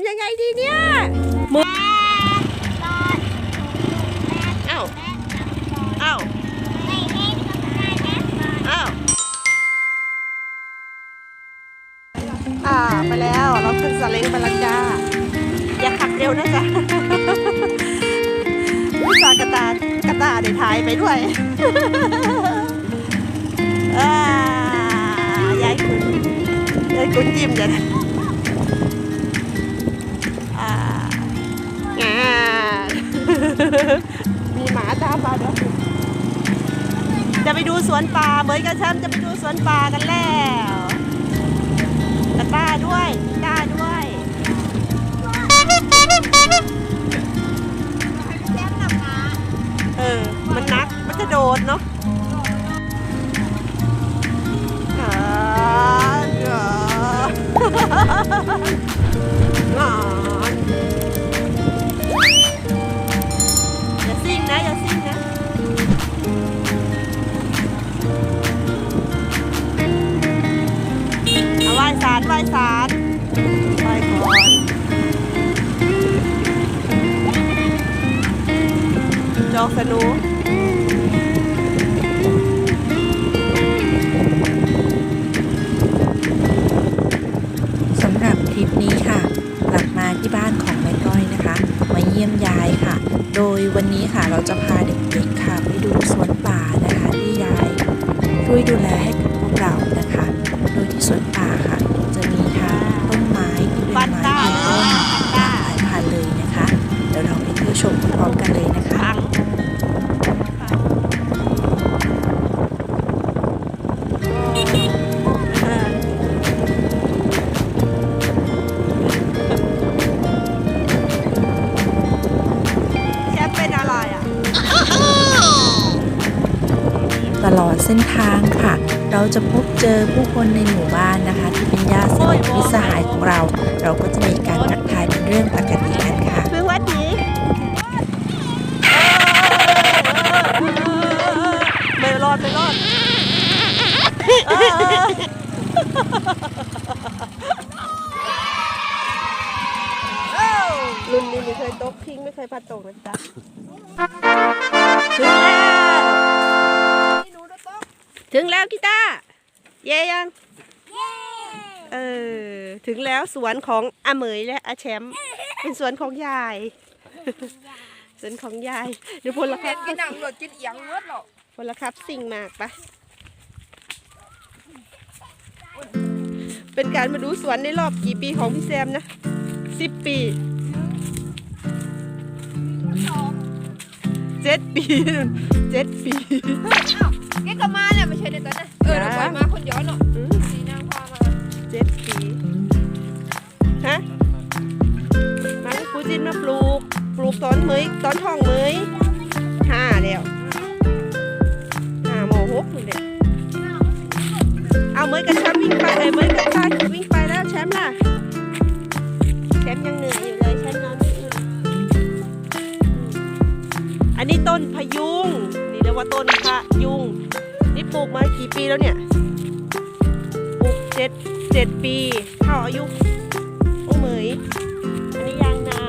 ำยังไงดีเนี่ยมือเอ้าเอ้าเอ้าอ่าไปแล้วเราขึ้นสเล้งไปแล้วจ้า อย่าขับเร็วนะจ๊ะวิชากระตากระตาได้ถ่ายไปด้วยอ่ายายคุณยายคุณยิ้มเดี๋ยว มีหมาตามมาเดี๋ยจะไปดูสวนป่าเหมือนกับฉันจะไปดูสวนป่ากันแล้วตต้าด้วยต้าด้วยเออมันนักมันจะโดดเนาะ สนุสำหรับทริปนี้ค่ะ กลับมาที่บ้านของแม่ก้อยนะคะ มาเยี่ยมยายค่ะ โดยวันนี้ค่ะเราจะพาเด็กๆค่ะไปดูสวนป่านะคะที่ยายช่วยดูแลให้ ลอดเส้นทางค่ะ เราจะพบเจอผู้คนในหมู่บ้านนะคะ ที่เป็นญาติสนิทมิตรสหายของเรา เราก็จะมีการทักทายเป็นเรื่องปกติกันค่ะพึ่งวัดดีไม่รอดไม่รอดรุ่นนี้ไม่เคยตกทิ้งไม่เคยพัดตกนะจ๊ะถึงแล้ว ถึงแล้วกีตาร์เย่ยัง เออ ถึงแล้วสวนของอาเหมยและอาแชมป์เป็นสวนของยาย สวนของยาย เดี๋ยวพลครับกินหนังหลดกินเอียงเลือดหรอพลครับสิ่งมากปะเป็นการมาดูสวนในรอบกี่ปีของพี่แซมนะสิบปีเจ็ดปีนู่นเจ็ดปีอ้าวแกก็มาเนี่ยไม่ใช่ในตอนนั้นเออเราปล่อยมาคนเดียวเนาะอืมสีนางพามาเจ็ดปีฮะมาให้ครูจินมาปลูก ปลูกตอนเหมยตอนท้องเหมยห้าแล้วห้าโมงหกเลยเอาเหมยกับแชมป์วิ่งไปเลยเหมยกับตาวิ่งไปแล้วแชมป์ล่ะแชมป์ยังเหนื่อยอยู่เลยแชมป์นอนไม่อิ่มอันนี้ต้นพะยุงนี่เรียก ว่าต้นพะยุง นี่ปลูกมากี่ปีแล้วเนี่ย ปลูกเจ็ดเจ็ดปีเท่าอายุโอ้เหมย อันนี้ยางนา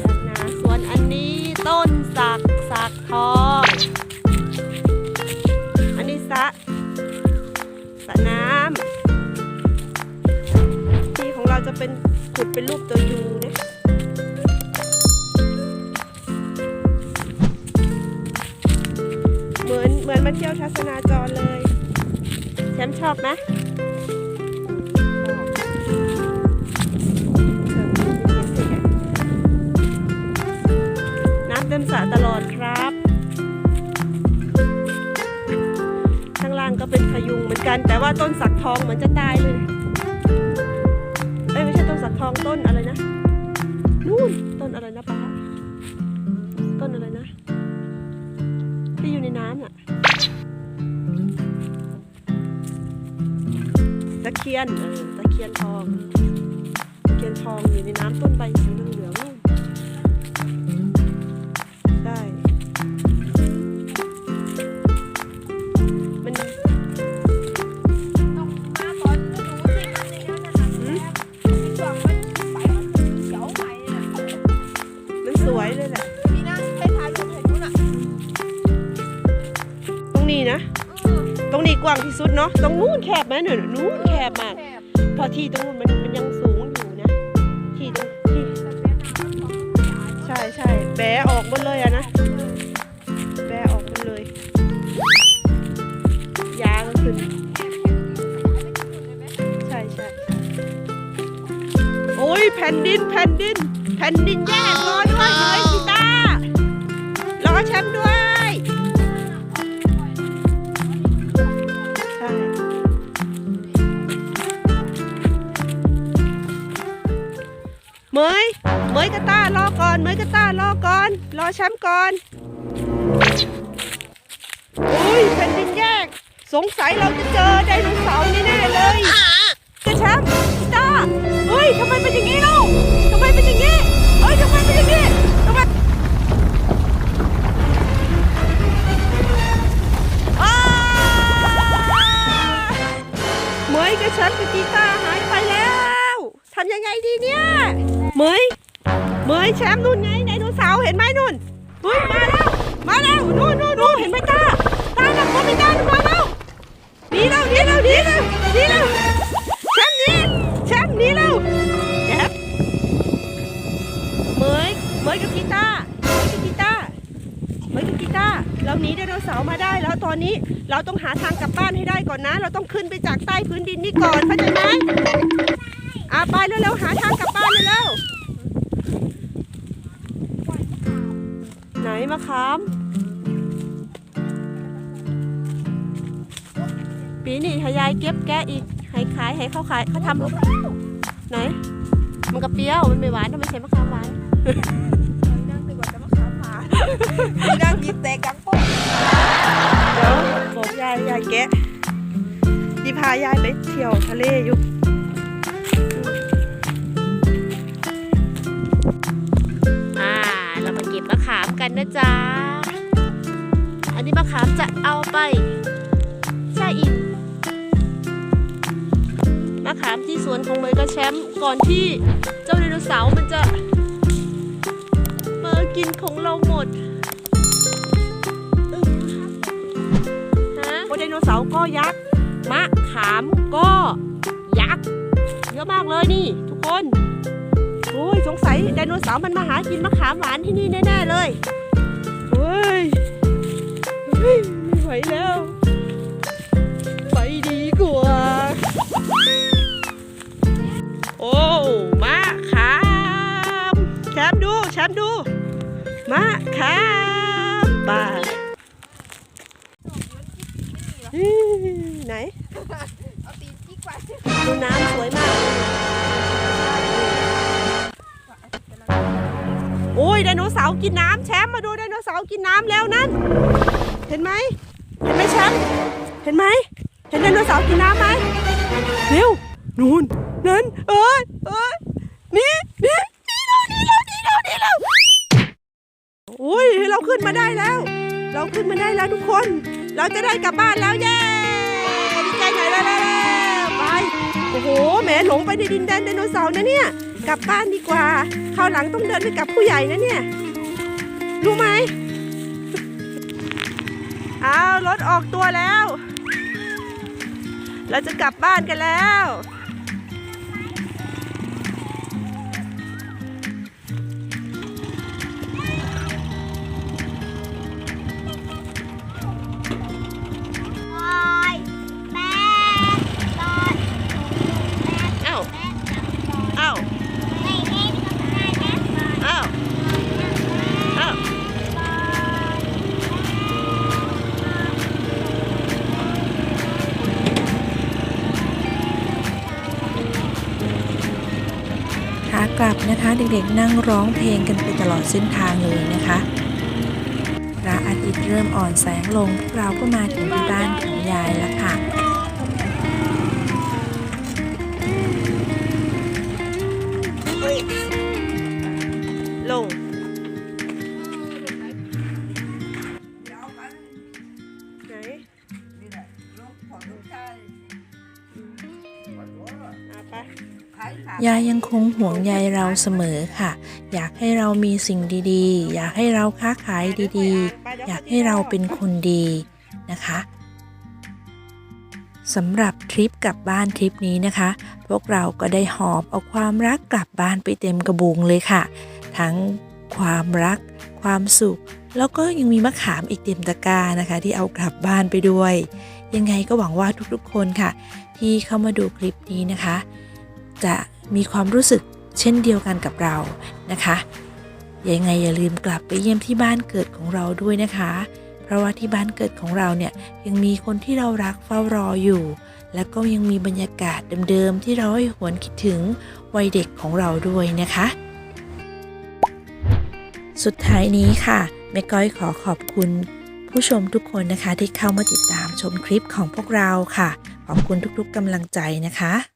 ยางนาส่วนอันนี้ต้นสักสักทองอันนี้สะสะน้ำที่ของเราจะเป็นขุดเป็นรูปตัวยู ไหมน้ำเต็มสระตลอดครับ ข้างล่างก็เป็นพยุงเหมือนกัน แต่ว่าต้นสักทองเหมือนจะตายเลยเอ้ยไม่ใช่ต้นสักทองต้นอะไรนะ นู่นต้นอะไรนะป้าต้นอะไรนะ ที่อยู่ในน้ำน่ะ ตะเคียนเออตะเคียนทองตะเคียนทองอยู่ในน้ำต้นใบสีเหลือง กว้างที่สุดเนาะตรงนู้นแคบไหมเนี่ยนู้นแคบมากพอที่ตรงนู้นมันมันยังสูงอยู่นะ ที่ตรงที่ใช่ใช่แบะออกหมดเลยอะนะแบะออกหมดเลย ยาก็ขึ้นใช่ใช่โอ้ยแผ่นดินแผ่นดิน แผ่นดินแยกรอด้วยเลยกีตาร์รอแชมป์ด้วย เหมยเหมยกบต้ารอก่อนเหมยกบต้ารอก่อน รอแชมป์ก่อนโอ้ยแผ่นดินแยก สงสัยเราจะเจอไดโนเสาร์แน่เลยกระแชมป์กีตาร์เฮ้ยทำไมเป็นอย่างนี้ล่ะ แชมป์นู่นไงไดโนเสาร์เห็นไหมนู่นเฮ้ยมาแล้วมาแล้วนู่นนู่นนู่นเห็นไหมตาตาหลังคนไม่ได้มาแล้วหนีแล้วหนีแล้วหนีแล้วหนีแล้วแชมป์หนีแชมป์หนีแล้วแชมป์เหมยเหมยกับกีตาร์เหมยกับกีตาร์เหมยกับกีตาร์เราหนีไดโนเสาร์มาได้แล้วตอนนี้เราต้องหาทางกลับบ้านให้ได้ก่อนนะ เราต้องขึ้นไปจากใต้พื้นดินนี่ก่อนเข้าใจไหมอะไปเร็วๆหาทางกลับบ้าน มะขาม ปีนี้ให้ยายเก็บแกะอีกให้ขายให้เขาขายเขาทำไหน มันก็เปรี้ยวมันไม่หวานถ้าไมใช่มะขามหวานนั่งดีกว่าจะมาขาผานนั่งกินแต่กังโป้งเดี๋ยวบอกยายยายแกะดีพายายไปเที่ยวทะเลอยู่ กันนะจ๊ะ อันนี้มะขามจะเอาไปแช่อิ่มมะขามที่สวนของเมย์กับแชมป์ก่อนที่เจ้าไดโนเสาร์มันจะมากินของเราหมดฮะโอไดโนเสาร์ก็ยักษ์มะขามก็ยักษ์เยอะมากเลยนี่ ทุกคนโอ้ยสงสัยไดโนเสาร์มันมาหากินมะขามหวานที่นี่แน่ๆเลย เอาตีนจิกไปดูน้ำสวยมากเลยโอ้ยไดโนเสาร์กินน้ำแชมป์มาดูไดโนเสาร์กินน้ำแล้วนั่น เห็นไหม เห็นไหมแชมป์เห็นไหม เห็นไดโนเสาร์กินน้ำไหมเร็วนู่นนั่นเอ้ยเอ้ยนี่นี่นี่เรานี่เรานี่เรานี่เราโอ้ยเราขึ้นมาได้แล้ว เราขึ้นมาได้แล้วทุกคน เราจะได้กลับบ้านแล้วเย้ ดีใจหนแล้วไป โอ้โห แหมหลงไปในดินแดนไดโนเสาร์นะเนี่ย กลับบ้านดีกว่าคราวหลังต้องเดินไปกับผู้ใหญ่นะเนี่ย รู้ไหมเอารถออกตัวแล้ว เราจะกลับบ้านกันแล้ว ลับนะคะ เด็กๆนั่งร้องเพลงกันไปตลอดเส้นทางเลยนะคะพระอาทิตย์เริ่มอ่อนแสงลงพวกเราก็มาถึงที่บ้านของยายแล้วค่ะลงไหนนี่แหละลูกขอายอะไป ยายยังคงห่วงใยเราเสมอค่ะ อยากให้เรามีสิ่งดีๆ อยากให้เราค้าขายดีๆ อยากให้เราเป็นคนดีนะคะสำหรับทริปกลับบ้านทริปนี้นะคะ พวกเราก็ได้หอบเอาความรักกลับบ้านไปเต็มกระบุงเลยค่ะ ทั้งความรัก ความสุข แล้วก็ยังมีมะขามอีกเต็มตะกร้านะคะ ที่เอากลับบ้านไปด้วย ยังไงก็หวังว่าทุกๆคนค่ะ ที่เข้ามาดูคลิปนี้นะคะ จะมีความรู้สึกเช่นเดียวกันกับเรานะคะยังไงอย่าลืมกลับไปเยี่ยมที่บ้านเกิดของเราด้วยนะคะ เพราะว่าที่บ้านเกิดของเราเนี่ยยังมีคนที่เรารักเฝ้ารออยู่ และก็ยังมีบรรยากาศเดิมๆที่เราให้หวนคิดถึงวัยเด็กของเราด้วยนะคะ สุดท้ายนี้ค่ะแม่ก้อยขอขอบคุณผู้ชมทุกคนนะคะที่เข้ามาติดตามชมคลิปของพวกเราค่ะ ขอบคุณทุกๆกำลังใจนะคะ